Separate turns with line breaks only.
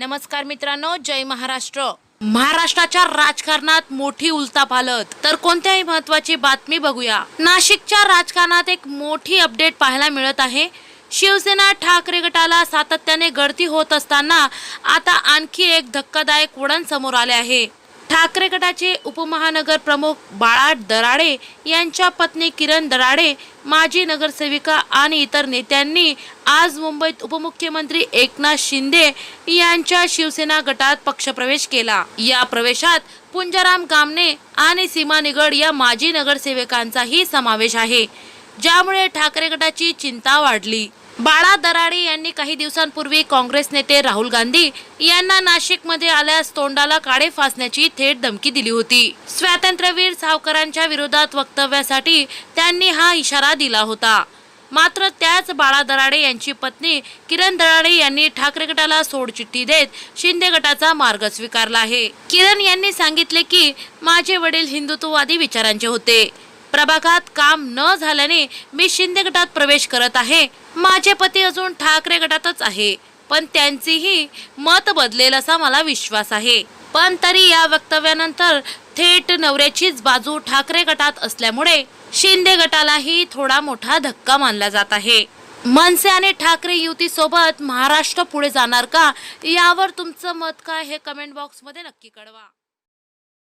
नमस्कार मित्रांनो जय महाराष्ट्र. महाराष्ट्राच्या राजकारणात मोठी उलथापालत तर कोणत्याही महत्वाची बातमी बघूया. नाशिकच्या राजकारणात एक मोठी अपडेट पाहायला मिळत आहे. शिवसेना ठाकरे गटाला सातत्याने गळती होत असताना आता आणखी एक धक्कादायक वळण समोर आले आहे. ठाकरे गटाचे उपमहानगर प्रमुख बाळा दराडे यांच्या पत्नी किरण दराडे माजी नगरसेविका आणि इतर नेत्यांनी आज मुंबईत उपमुख्यमंत्री एकनाथ शिंदे यांच्या शिवसेना गटात पक्षप्रवेश केला. या प्रवेशात पुंजाराम कामने आणि सीमा निगड या माजी नगरसेवकांचाही समावेश आहे ज्यामुळे ठाकरे गटाची चिंता वाढली. बाळा दराडे यांनी काही दिवसांपूर्वी काँग्रेस नेते राहुल गांधी यांना नाशिकमध्ये आल्यास तोंडाला काळे फासण्याची थेट धमकी दिली होती. स्वातंत्र्यवीर सावकारांच्या विरोधात वक्तव्यासाठी त्यांनी हा इशारा दिला होता. मात्र त्याच बाळा दराडे यांची पत्नी किरण दराडे यांनी ठाकरे गटाला सोडचिठ्ठी देत शिंदे गटाचा मार्ग स्वीकारला आहे. किरण यांनी सांगितले की माझे वडील हिंदुत्ववादी विचारांचे होते. प्रभागात काम न झाल्याने मी शिंदे गटात प्रवेश करत आहे. माझे पती अजून ठाकरे गटातच आहे. पण त्यांचीही मत बदलेल असा मला विश्वास आहे. पण तरी या वक्तव्यानंतर थेट नवऱ्याचीच बाजू ठाकरे गटात असल्यामुळे शिंदे गटालाही थोडा मोठा धक्का मानला जात आहे. मनसे आणि ठाकरे युतीसोबत महाराष्ट्र पुढे जाणार का? यावर तुमचं मत काय हे कमेंट बॉक्समध्ये नक्की कळवा.